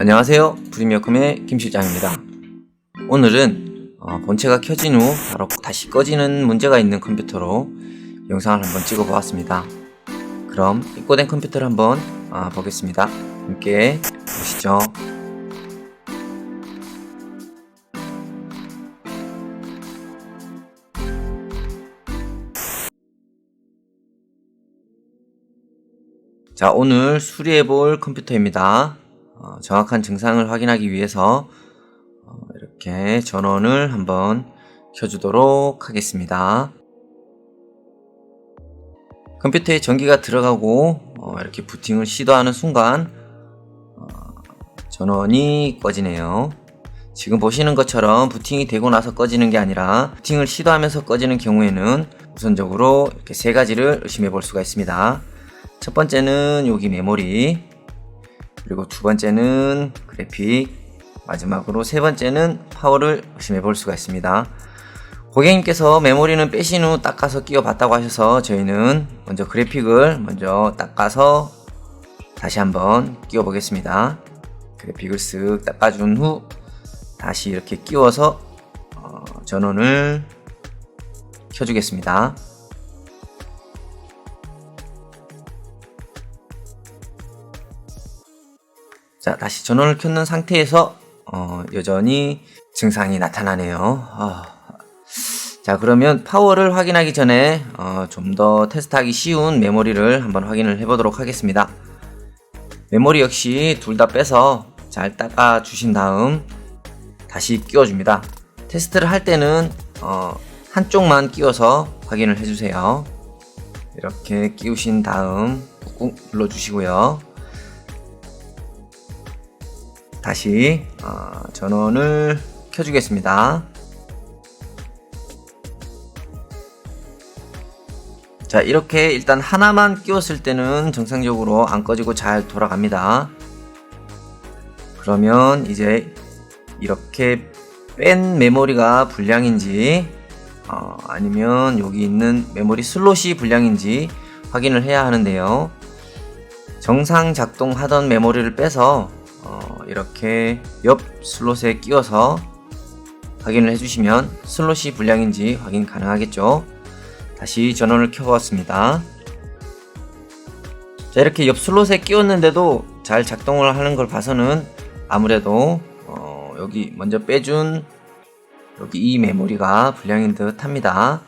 안녕하세요. 프리미어컴의 김 실장입니다. 오늘은 어, 본체가 켜진 후 바로 다시 꺼지는 문제가 있는 컴퓨터로 영상을 한번 찍어 보았습니다. 그럼 입고된 컴퓨터를 한번 어, 보겠습니다. 함께 보시죠. 자, 오늘 수리해 볼 컴퓨터입니다. 어, 정확한 증상을 확인하기 위해서 어, 이렇게 전원을 한번 켜주도록 하겠습니다. 컴퓨터에 전기가 들어가고 어, 이렇게 부팅을 시도하는 순간 어, 전원이 꺼지네요. 지금 보시는 것처럼 부팅이 되고 나서 꺼지는 게 아니라 부팅을 시도하면서 꺼지는 경우에는 우선적으로 이렇게 세 가지를 의심해 볼 수가 있습니다. 첫 번째는 여기 메모리, 그리고 두 번째는 그래픽, 마지막으로 세 번째는 파워를 의심해 볼 수가 있습니다. 고객님께서 메모리는 빼신 후 닦아서 끼워 봤다고 하셔서 저희는 먼저 그래픽을 먼저 닦아서 다시 한번 끼워 보겠습니다. 그래픽을 쓱 닦아준 후 다시 이렇게 끼워서 어, 전원을 켜주겠습니다. 자, 다시 전원을 켰는 상태에서 어, 여전히 증상이 나타나네요. 아, 자, 그러면 파워를 확인하기 전에 어, 좀 더 테스트하기 쉬운 메모리를 한번 확인을 해보도록 하겠습니다. 메모리 역시 둘 다 빼서 잘 닦아 주신 다음 다시 끼워줍니다. 테스트를 할 때는 어, 한쪽만 끼워서 확인을 해주세요. 이렇게 끼우신 다음 꾹 눌러주시고요. 다시 어, 전원을 켜주겠습니다. 자 이렇게 일단 하나만 끼웠을 때는 정상적으로 안 꺼지고 잘 돌아갑니다. 그러면 이제 이렇게 뺀 메모리가 불량인지 어, 아니면 여기 있는 메모리 슬롯이 불량인지 확인을 해야 하는데요. 정상 작동하던 메모리를 빼서 어, 이렇게 옆 슬롯에 끼워서 확인을 해주시면 슬롯이 불량인지 확인 가능하겠죠. 다시 전원을 켜보았습니다. 자, 이렇게 옆 슬롯에 끼웠는데도 잘 작동을 하는 걸 봐서는 아무래도 어, 여기 먼저 빼준 여기 이 메모리가 불량인 듯 합니다.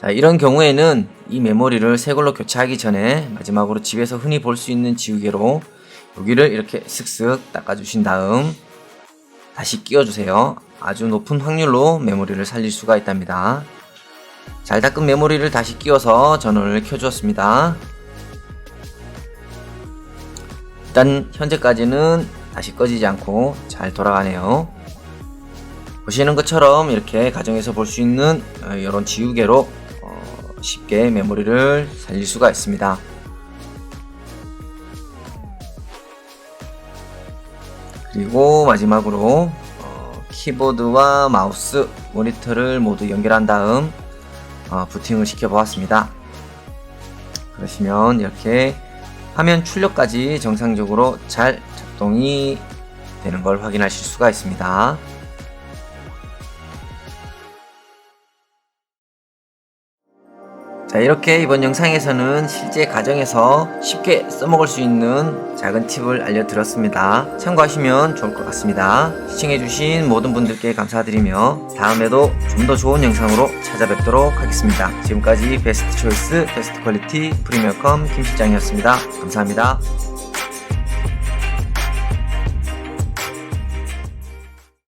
자, 이런 경우에는 이 메모리를 새 걸로 교체하기 전에 마지막으로 집에서 흔히 볼 수 있는 지우개로 여기를 이렇게 슥슥 닦아주신 다음 다시 끼워주세요. 아주 높은 확률로 메모리를 살릴 수가 있답니다. 잘 닦은 메모리를 다시 끼워서 전원을 켜주었습니다. 일단 현재까지는 다시 꺼지지 않고 잘 돌아가네요. 보시는 것처럼 이렇게 가정에서 볼 수 있는 어, 이런 지우개로 어, 쉽게 메모리를 살릴 수가 있습니다. 그리고 마지막으로 어, 키보드와 마우스, 모니터를 모두 연결한 다음 어, 부팅을 시켜 보았습니다. 그러시면 이렇게 화면 출력까지 정상적으로 잘 작동이 되는 걸 확인하실 수가 있습니다. 자 이렇게 이번 영상에서는 실제 가정에서 쉽게 써먹을 수 있는 작은 팁을 알려드렸습니다. 참고하시면 좋을 것 같습니다. 시청해주신 모든 분들께 감사드리며 다음에도 좀 더 좋은 영상으로 찾아뵙도록 하겠습니다. 지금까지 베스트 초이스, 베스트 퀄리티 프리미어컴 김실장이었습니다. 감사합니다.